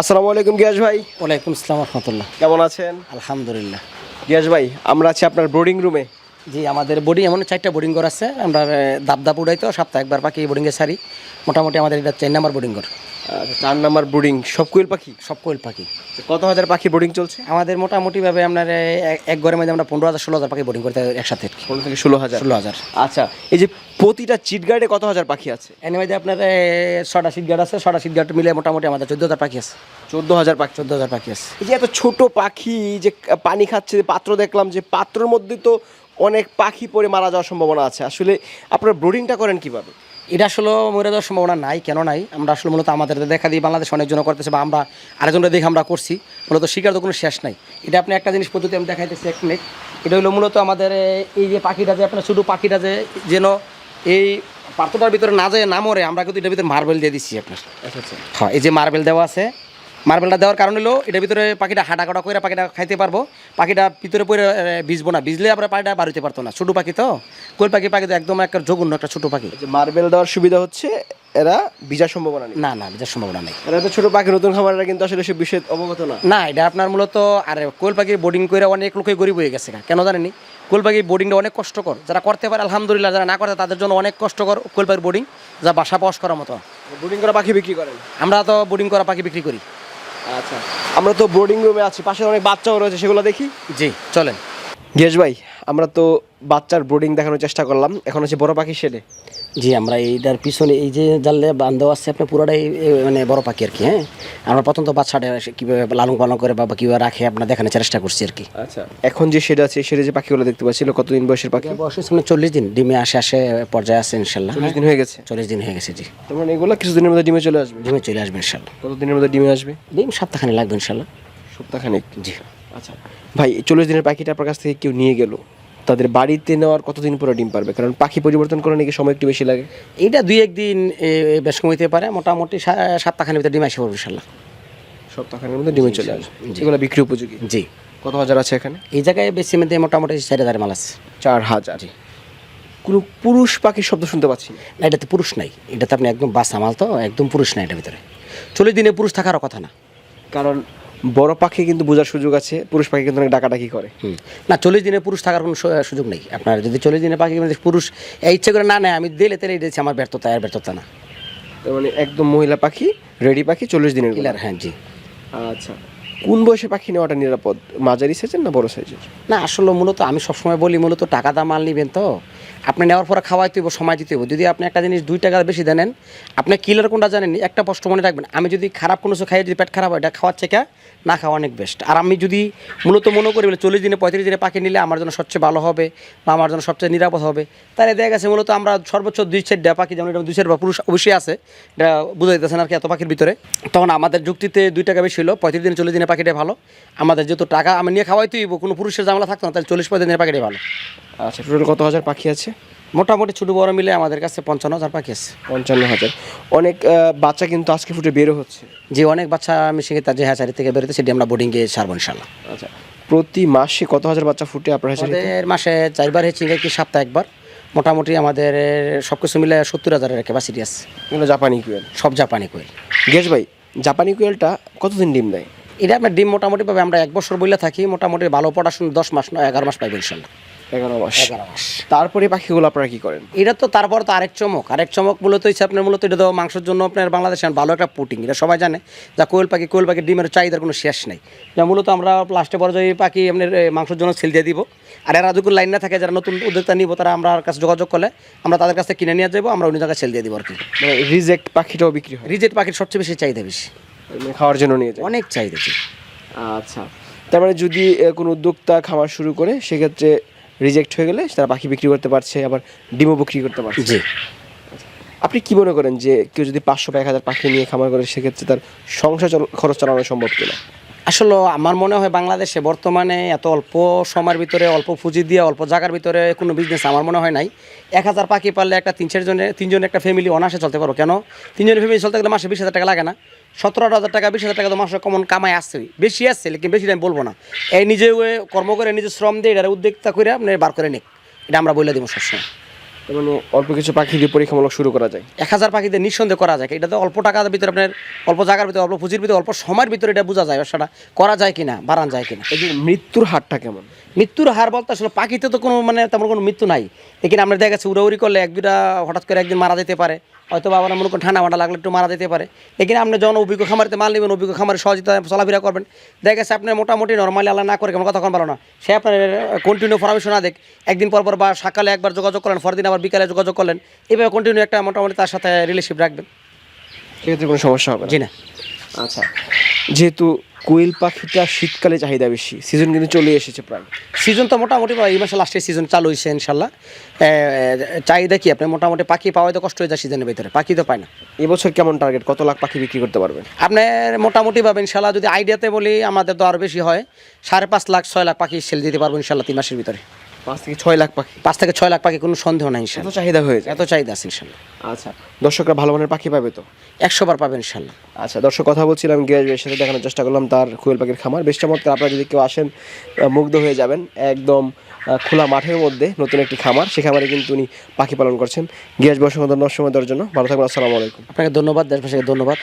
আসসালামু আলাইকুম গিয়াস ভাই। ওয়ালাইকুম আসসালাম রহমতুল্লাহ। কেমন আছেন? আলহামদুলিল্লাহ। গিয়াস ভাই আমরা আছি আপনার বোর্ডিং রুমে জি আমাদের বোর্ডিং এমন চারটা বোর্ডিং ঘর আছে। আমরা দাব দাব উড়াই তো সপ্তাহে একবার পাখি বোর্ডিংয়ে সারি মোটামুটি আমাদের এটা চার নাম্বার বোর্ডিং ঘর। আচ্ছা, চার নাম্বার বোর্ডিং সব কোয়েল পাখি? সব কোয়েল পাখি। কত হাজার পাখি বোর্ডিং চলছে? আমাদের মোটামুটিভাবে আপনার এক- এক ঘরের মধ্যে আমরা পনেরো হাজার ষোলো হাজার পাখি বোর্ডিং করতে একসাথে। পনেরো থেকে ষোলো হাজার? ষোলো হাজার। আচ্ছা এই যে প্রতিটা চিট গার্ডে কত হাজার পাখি আছে? এর মধ্যে আপনার এ, ছটা সিট গার্ড আছে ছটা সিট গার্ড মিলে মোটামুটি আমাদের চোদ্দ হাজার পাখি আছে। চোদ্দ হাজার পাখি? চোদ্দ হাজার পাখি আছে। এই যে এত ছোট পাখি যে পানি খাচ্ছে পাত্র দেখলাম যে পাত্রের মধ্যে তো অনেক পাখি পড়ে মারা যাওয়ার সম্ভাবনা আছে। আসলে আপনারা ব্রোডিংটা করেন কীভাবে? এটা আসলে মরে যাওয়ার সম্ভাবনা নাই কেন নাই? আমরা আসলে মূলত আমাদের দেখা দিই বাংলাদেশ অনেকজন করতেছে বা আমরা আরেকজনরা দেখে আমরা করছি। মূলত শিকার তো কোনো শেষ নাই। এটা আপনি একটা জিনিস পদ্ধতি আমি দেখাইতেছি এক মিনিট এটা হলো মূলত আমাদের এই যে পাখিটা যে আপনার শুধু পাখিটা যে যেন এই পাত্রটার ভিতরে না যায় না মরে আমরা কিন্তু এটার ভিতরে মার্বেল দিয়ে দিচ্ছি আপনার। আচ্ছা আচ্ছা। হ্যাঁ এই যে মার্বেল দেওয়া আছে মার্বেলটা দেওয়ার কারণ হলো এটার ভিতরে পাখিটা হাঁটা কাটা করে পাখিটা খাইতে পারব। পাখিটা ভিতরে পরে ভিজবো না। ভিজলে আমরা পাখিটা বাড়িতে পারতো না। ছোটো পাখি তো। কোল পাখি পাখি তো একদম একটা জঘন্য একটা ছোটো পাখি। মার্বেল দেওয়ার সুবিধা হচ্ছে এরা বিজার সম্ভাবনা নেই। না না ভিজার সম্ভাবনা নেই। এরা তো ছোট পাখি নতুন খামারেরা কিন্তু আসলে সে বিষয়ে অবগত না। না এটা আপনার মূলত আর কোয়েল পাখি বোর্ডিং করে অনেক লোকে গরিব হয়ে গেছে কেন জানেনি কোয়েল পাখি বোর্ডিংটা অনেক কষ্টকর। যারা করতে পারে আলহামদুলিল্লাহ যারা না করে তাদের জন্য অনেক কষ্টকর কোল পাখির বোর্ডিং যা বাসা পাস করার মতো। বোর্ডিং করা পাখি বিক্রি করেন? আমরা তো বোর্ডিং করা পাখি বিক্রি করি। আচ্ছা। আমরা তো বোর্ডিং রুমে আছি পাশে অনেক বাচ্চাও রয়েছে সেগুলো দেখি? জি চলেন। গিয়েশ ভাই আমরা তো বাচ্চার বোর্ডিং দেখানোর চেষ্টা করলাম এখন হচ্ছে বড় পাখি শেডে জি আমরা এইটার পিছনে এই যে জানলে বান্ধব আছে আপনি পুরোটাই মানে বড় পাখি আর কি হ্যাঁ? আমরা প্রথম তো বাচ্চাটা কীভাবে লালন পালন করে বা কীভাবে রাখে আপনার দেখানোর চেষ্টা করছি আর কি। আচ্ছা এখন যে সেটা আছে সেটা যে পাখিগুলো দেখতে পাচ্ছিল কতদিন বয়সের পাখি? বয়স মানে চল্লিশ দিন ডিমে আসে আসে পর্যায়ে আছে ইনশাল্লাহ। চল্লিশ দিন হয়ে গেছে? চল্লিশ দিন হয়ে গেছে জি। তার মানে এগুলো কিছুদিনের মধ্যে ডিমে চলে আসবে? ডিমে চলে আসবে ইনশাল্লাহ। কতদিনের মধ্যে ডিমে আসবে? ডিম সপ্তাহখানে লাগবে ইনশাল্লাহ। সপ্তাহখানেক? জি। আচ্ছা ভাই চল্লিশ দিনের পাখিটা আপনার কাছ থেকে কেউ নিয়ে গেল? তাদের বাড়িতে নেওয়ার কতদিন পরে ডিম পারবে? কারণ পাখি পরিবর্তন করে নাকি সময় একটু বেশি লাগে। এইটা দুই একদিন বেশ কম হইতে পারে। মোটামুটি সা- সপ্তাহখানির ভিতরে ডিম আসে পড়বে ইনশাল্লাহ। সপ্তাহখানেক মধ্যে ডিমে চলে আসবে। এগুলো বিক্রি উপযোগী। জি। কত হাজার আছে এখানে? এই জায়গায় বেশি মধ্যে মোটামুটি চার হাজার মাল আছে। চার হাজার। কোনো পুরুষ পাখির শব্দ শুনতে পাচ্ছি? না। না এটাতে পুরুষ নাই। এটাতে আপনি একদম বাসা মাল তো একদম পুরুষ নাই এটার ভিতরে। চল্লিশ দিনে পুরুষ থাকারও কথা না। কারণ বড় পাখি কিন্তু বোঝার সুযোগ আছে পুরুষ পাখি কিন্তু অনেক ডাকাডাকি করে। হুম। না চল্লিশ দিনে পুরুষ থাকার কোনো সুযোগ নেই। আপনার যদি চল্লিশ দিনে পাখি মানে পুরুষ এই ইচ্ছে করে না নেয় আমি দিলে তেলে হচ্ছে আমার ব্যর্থতা আর ব্যর্থতা না। মানে একদম মহিলা পাখি রেডি পাখি চল্লিশ দিনেরগুলো। কিলার হ্যাঁ জি। আচ্ছা কোন বয়সে পাখি নেওয়াটা নিরাপদ? মাঝারি সাইজের না বড় সাইজের না আসলে মূলত আমি সবসময় বলি মূলত টাকা দাম মাল নিবেন তো। আপনি নেওয়ার পরে খাওয়াইতে হইব সময় দিতে যদি আপনি একটা জিনিস দুই টাকার বেশি দেন আপনি কিলার কোনটা জানেন একটা প্রশ্ন মনে রাখবেন আমি যদি খারাপ কোনো কিছু খাই যদি পেট খারাপ হয় এটা খাওয়ার থেকে না খাওয়া অনেক বেস্ট আর আমি যদি মূলত মনে করি বলে চল্লিশ দিনে পঁয়ত্রিশ দিনে পাখি নিলে আমার জন্য সবচেয়ে ভালো হবে বা আমার জন্য সবচেয়ে নিরাপদ হবে তাহলে দেখা গেছে মূলত আমরা সর্বোচ্চ দুই চারটা পাখি যেমন এটা দুই চার বা পুরুষ অবশ্যই আছে এটা বুঝাইতেছেন আর কি এত পাখির ভিতরে। তখন আমাদের যুক্তিতে দুই টাকা বেশি হলো পঁয়ত্রিশ দিনে চল্লিশ দিনে পাখিটা ভালো। আমাদের যেহেতু টাকা আমি নিয়ে খাওয়াইতেই হইব, কোনো পুরুষের জামলা থাকতো না তাহলে চল্লিশ পঁয়ত্রিশ দিনের পাখিটাই ভালো। আচ্ছা টোটাল কত হাজার পাখি আছে? মোটামুটি ছোটো বড় মিলে আমাদের কাছে পঞ্চান্ন হাজার পাখি আছে। পঞ্চান্ন হাজার। অনেক বাচ্চা কিন্তু আজকে ফুটে বেরো হচ্ছে। যে অনেক বাচ্চা মিশিয়ে তার যে হ্যাচারি থেকে বেরোতে সেটি আমরা বোর্ডিংয়ে ছাড়বো ইনশাল্লাহ আচ্ছা প্রতি মাসে কত হাজার বাচ্চা ফুটে আপনার আমাদের মাসে চারবার হচ্ছে কি সপ্তাহে একবার। মোটামুটি আমাদের সব কিছু মিলে সত্তর হাজারের ক্যাপাসিটি আছে। এগুলো জাপানি কুয়েল? সব জাপানি কোয়েল। গেছ ভাই জাপানি কুয়েলটা কতদিন ডিম দেয়? এটা আপনার ডিম মোটামুটি পাবে আমরা এক বছর বইলে থাকি। মোটামুটি ভালো পড়াশোনা দশ মাস নয় এগারো মাস পাইবে ইনশাল্লাহ এগারো মাস। এগারো মাস। তারপরে পাখিগুলো আপনারা কি করেন? এটা তো তারপর তো আরেক চমক। আরেক চমক মূলত হচ্ছে আপনার মূলত এটা তো মাংসের জন্য আপনার বাংলাদেশে ভালো একটা পুটিং এটা সবাই জানে যা কোয়েল পাখি কোয়েল পাখি ডিমের চাহিদার কোনো শেষ নেই। যা মূলত আমরা লাস্টে পর্যায়ে পাখি আপনার মাংসের জন্য সেল দিয়ে দিব। আর এরা যখন লাইন না থাকে যারা নতুন উদ্যোক্তা নিব তারা আমরা কাছে যোগাযোগ করলে আমরা তাদের কাছে কিনে নিয়ে যাব আমরা অন্য জায়গায় সেল দিয়ে দিব আর কি। মানে রিজেক্ট পাখিটাও বিক্রি হয়? রিজেক্ট পাখির সবচেয়ে বেশি চাহিদা বেশি। মানে খাওয়ার জন্য নিয়ে যায়? অনেক চাহিদা আচ্ছা। তার মানে যদি কোনো উদ্যোক্তা খামার শুরু করে সেক্ষেত্রে রিজেক্ট হয়ে গেলে তারা পাখি বিক্রি করতে পারছে আবার ডিমও বিক্রি করতে পারছে। জি। আপনি কি মনে করেন যে কেউ যদি পাঁচশো বা এক হাজার পাখি নিয়ে খামার করে সেক্ষেত্রে তার সংসার খরচ চালানো সম্ভব কিনা? আসলে আমার মনে হয় বাংলাদেশে বর্তমানে এত অল্প সময়ের ভিতরে, অল্প পুঁজি দিয়ে, অল্প জায়গার ভিতরে কোনো বিজনেস আমার মনে হয় নাই। এক হাজার পাখি পারলে একটা তিন চারজনের তিনজনের একটা ফ্যামিলি অনাসে চলতে পারো কেন? তিনজনের ফ্যামিলি চলতে গেলে মাসে বিশ হাজার টাকা লাগে না। সতেরো হাজার টাকা, বিশ হাজার টাকা তো মাসে কমন কামাই আসছে বেশি আসছে কিন্তু বেশি আমি বলব না। এই নিজে কর্ম করে, নিজে শ্রম দিয়ে এটা উদ্যোক্তা করে আপনি বার করে নিক। এটা আমরা বলে দেবো সবসময়। মানে অল্প কিছু পাখি দিয়ে পরীক্ষামূলক শুরু করা যায়। এক হাজার পাখিতে নিঃসন্দেহে করা যায়। এটা তো অল্প টাকার ভিতরে আপনার অল্প জায়গার ভিতরে অল্প পুঁজির ভিতরে অল্প সময়ের ভিতরে এটা বোঝা যায় ব্যবসাটা করা যায় কিনা বাড়ান যায় কিনা? এই যে মৃত্যুর হারটা কেমন? মৃত্যুর হার বলতে আসলে পাখিতে তো কোনো মানে তেমন কোনো মৃত্যু নাই। এখানে আমরা দেখা গেছে উড়াউড়ি করলে এক দুটা হঠাৎ করে একদিন মারা যেতে পারে। হয়তো বা আবার মনে করেন ঠান্ডা মাটা লাগলে একটু মারা যেতে পারে। এখানে আপনি যখন অভিজ্ঞ খামারিতে মাল নেবেন অভিজ্ঞ খামারে সহজে চলাফেরা করবেন। দেখে গেছে আপনার মোটামুটি নর্মালি আল্লাহ না করে কেমন কথা ভালো না। সে আপনার কন্টিনিউ ফরমেশন না দেখ একদিন পর পর বা সকালে একবার যোগাযোগ করলেন পরের দিন আবার বিকালে যোগাযোগ করলেন। এভাবে কন্টিনিউ একটা মোটামুটি তার সাথে রিলেশিপ রাখবেন। সেক্ষেত্রে কোনো সমস্যা হবে জি না। আচ্ছা যেহেতু কোয়েল পাখিটা শীতকালে চাহিদা বেশি সিজন কিন্তু চলে এসেছে প্রায়। সিজন তো মোটামুটি এই মাসে লাস্টের সিজন চালু হয়েছে ইনশাল্লাহ। চাহিদা কি? আপনি মোটামুটি পাখি পাওয়াই তো কষ্ট হয়ে যায় সিজনের ভিতরে পাখি তো পায় না। এবছর কেমন টার্গেট কত লাখ পাখি বিক্রি করতে পারবেন? আপনার মোটামুটি পাবেন ইনশাল্লাহ যদি আইডিয়াতে বলি আমাদের তো আরও বেশি হয় সাড়ে পাঁচ লাখ ছয় লাখ পাখি সেল দিতে পারব ইনশাল্লাহ তিন মাসের ভিতরে। পাঁচ থেকে ছয় লাখ পাখি। পাঁচ থেকে ছয় লাখ পাখি কোনো সন্দেহ নাই ইনশাল্লাহ। চাহিদা হয়ে যায়। এত চাহিদা আছে ইনশাল্লাহ। আচ্ছা দর্শকরা ভালো মানের পাখি পাবে তো? একশো বার পাবেন ইনশাল্লাহ। আচ্ছা দর্শক কথা বলছিলাম গিরাজ সাথে দেখানোর চেষ্টা করলাম তার কোয়েল পাখির খামার। বেশ চমৎকার আপনারা যদি কেউ আসেন আহ, মুগ্ধ হয়ে যাবেন একদম আহ, খোলা মাঠের মধ্যে নতুন একটি খামার। সে খামারে কিন্তু উনি পাখি পালন করছেন। গিরাজ ভাই অসংখ্য ধন্যবাদ সময় দেওয়ার জন্য। ভালো থাকবেন আসসালামু আলাইকুম। আপনাকে ধন্যবাদ দেশবাসীকে ধন্যবাদ।